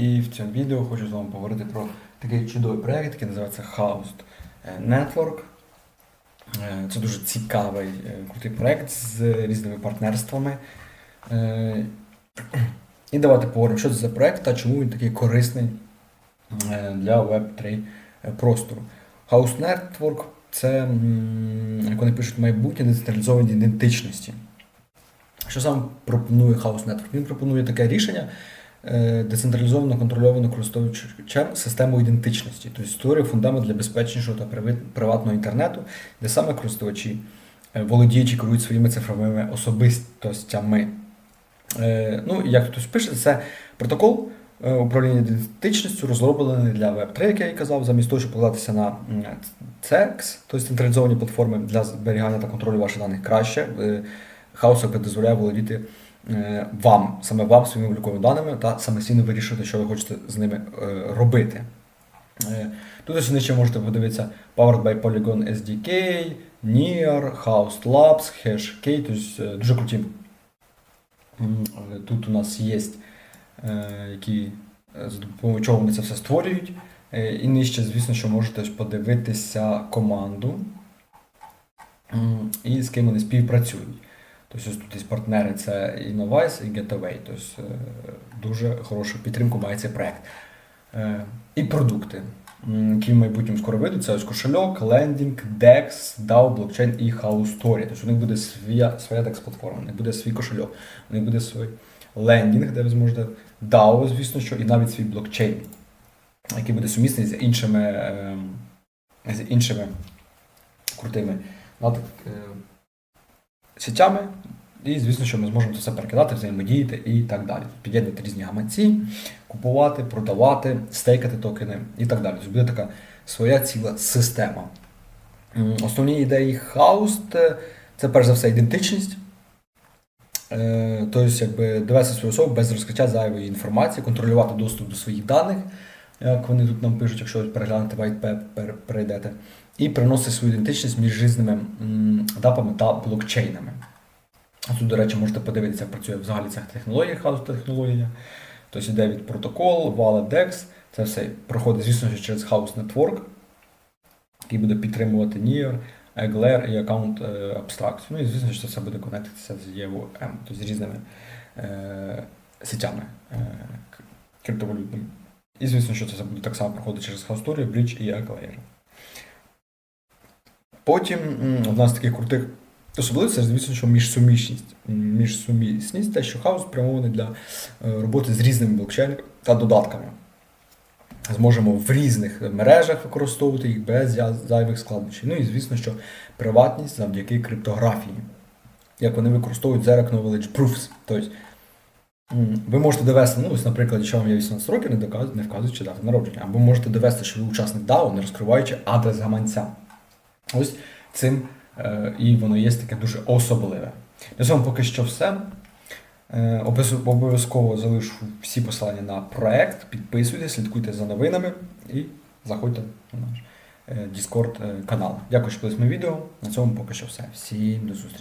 І в цьому відео хочу з вами поговорити про такий чудовий проєкт, який називається House Network. Е, Це дуже цікавий, е, крутий проєкт з різними партнерствами. Е, І давайте поговоримо, що це за проєкт та чому він такий корисний е, для Web3 простору. House Network це, як вони пишуть, майбутнє децентралізовані ідентичності. Що саме пропонує House Network? Він пропонує таке рішення е, децентралізовано контрольовано користувачем систему ідентичності, тобто створює фундамент для безпечнішого та приватного інтернету, де саме користувачі е, володіючи керують своїми цифровими особистостями. Е, Ну, як тут пише, це протокол е, управління ідентичністю, розроблений для Web3, як я і казав, замість того, щоб покладатися на CEX, тобто централізовані платформи для зберігання та контролю ваших даних краще. Е, Хаос дозволяє володіти е, вам, саме вам, своїми обліковими даними та самостійно вирішувати, що ви хочете з ними е, робити. Е, Тут ось нижче можете подивитися Powered by Polygon SDK, NIR, House Labs, HashKey, тобто е, дуже круті. Е, Тут у нас є, е, які, е, за допомогою чого вони це все створюють. Е, І нижче, звісно, що можете подивитися команду і з ким вони співпрацюють. Тобто тут є партнери, це і Novice, і Getaway. Тобто е, дуже хорошу підтримку має цей проект. Е, І продукти, які в майбутньому скоро вийдуть, це ось кошельок, лендінг, DEX, DAO, блокчейн і House. Тобто у них буде своя, своя DEX-платформа, у них буде свій кошельок, у них буде свій лендінг, де ви зможете DAO, звісно, що, і навіть свій блокчейн, який буде сумісний з іншими, е, з іншими крутими е. І, звісно, що ми зможемо це все перекидати, взаємодіяти і так далі. Під'єднувати різні гаманці, купувати, продавати, стейкати токени і так далі. Тобто буде така своя ціла система. Основні ідеї Хауст це перш за все ідентичність. Е, Тобто, якби довести свою особу без розкриття зайвої інформації, контролювати доступ до своїх даних, як вони тут нам пишуть, якщо переглянете white paper, перейдете, і приносити свою ідентичність між різними м, дапами та блокчейнами. Тут, до речі, можете подивитися, як працює взагалі ця технологія, хаус технологія. Тобто йде від протокол, Wallet DEX, це все проходить, звісно, через House Network, який буде підтримувати NIR, Eglair і аккаунт е, абстракцію. Ну і звісно, що це все буде конектитися з EVM, тобто з різними е, сетями е, криптовалютними. І звісно, що це буде так само проходити через Story, Bridge і Eglair. Потім одна з таких крутих особливостей, звісно, що міжсумісність. Міжсумісність, те, що хаос спрямований для е, роботи з різними блокчейнами та додатками. Зможемо в різних мережах використовувати їх без зайвих складнощів. Ну і звісно, що приватність завдяки криптографії. Як вони використовують Zero Knowledge Proofs. Тобто, ви можете довести, ну, ось, наприклад, якщо вам є 18 років, не, доказ- не вказуючи дату народження, або можете довести, що ви учасник DAO, не розкриваючи адрес гаманця. Ось цим е, і воно є таке дуже особливе. На цьому поки що все. Е, Обов'язково залишу всі посилання на проект. Підписуйтесь, слідкуйте за новинами і заходьте на наш е, Discord е, канал. Дякую, що подивились моє відео. На цьому поки що все. Всім до зустрічі.